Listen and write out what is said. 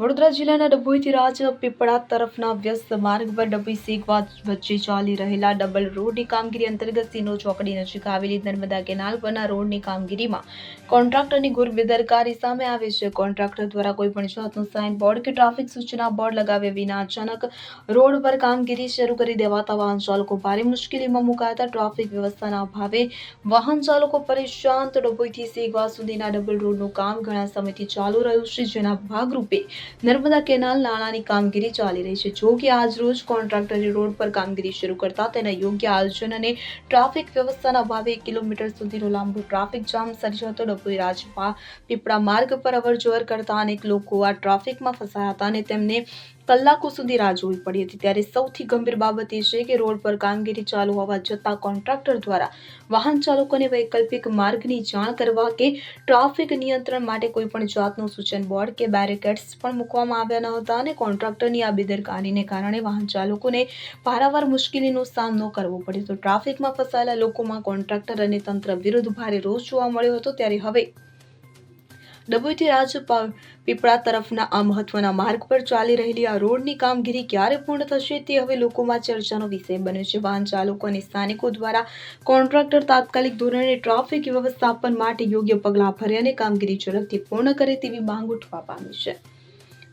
વડોદરા જિલ્લાના ડભોઈથી રાજ પીપળા તરફના વ્યસ્ત માર્ગ પર ડભોઈ શેખવા વચ્ચે ચાલી રહેલા ડબલ રોડની કામગીરી અંતર્ગત સિનો ચોકડી નજીક આવેલી નર્મદા કેનાલ પરના રોડની કામગીરીમાં કોન્ટ્રાક્ટરની ગુરબેદરકારી સામે આવે છે. કોન્ટ્રાક્ટર દ્વારા કોઈપણ જાતનું સાઇન બોર્ડ કે ટ્રાફિક સૂચના બોર્ડ લગાવ્યા વિના અચાનક રોડ પર કામગીરી શરૂ કરી દેવાતા વાહન ચાલકો ભારે મુશ્કેલીમાં મુકાતા ટ્રાફિક વ્યવસ્થાના અભાવે વાહન ચાલકો પરેશાન. ડભોઈથી સેગવા સુધીના ડબલ રોડનું કામ ઘણા સમયથી ચાલુ રહ્યું છે. જેના ભાગરૂપે નર્મદા કેનાલ નાળાની કામગીરી ચાલી રહી છે. જો કે આજ રોજ કોન્ટ્રાક્ટરે રોડ પર કામગીરી શરૂ કરતા તેના યોગ્ય આયોજન અને ટ્રાફિક વ્યવસ્થાના અભાવે એક કિલોમીટર સુધીનો લાંબો ટ્રાફિક જામ સર્જાતો ડભોઈ રાજપા પીપળા માર્ગ પર અવરજવર કરતા અનેક લોકો આ ટ્રાફિકમાં ફસાયા હતા અને તેમને કલાકો સુધી રાહ જોવી પડી હતી. ત્યારે સૌથી ગંભીર બાબત એ છે કે રોડ પર કામગીરી ચાલુ હોવા છતાં કોન્ટ્રાક્ટર દ્વારા વાહન ચાલકોને વૈકલ્પિક માર્ગની જાણ કરવા કે ટ્રાફિક નિયંત્રણ માટે કોઈ પણ જાતનું સૂચન બોર્ડ કે બેરિકેડ્સ પણ મૂકવામાં આવ્યા ન હતા અને કોન્ટ્રાક્ટરની આ બેદરકારીને કારણે વાહન ચાલકોને પારાવાર મુશ્કેલીનો સામનો કરવો પડ્યો હતો. ટ્રાફિકમાં ફસાયેલા લોકોમાં કોન્ટ્રાક્ટર અને તંત્ર વિરુદ્ધ ભારે રોષ જોવા મળ્યો હતો. ત્યારે હવે ડબોઈથી રાજ પીપળા તરફના આ મહત્વના માર્ગ પર ચાલી રહેલી આ રોડની કામગીરી ક્યારે પૂર્ણ થશે તે હવે લોકોમાં ચર્ચાનો વિષય બન્યો છે. વાહન ચાલકો અને સ્થાનિકો દ્વારા કોન્ટ્રાક્ટર તાત્કાલિક ધોરણે ટ્રાફિક વ્યવસ્થાપન માટે યોગ્ય પગલાં ભરે અને કામગીરી ઝડપથી પૂર્ણ કરે તેવી માંગ ઉઠવા પામી છે.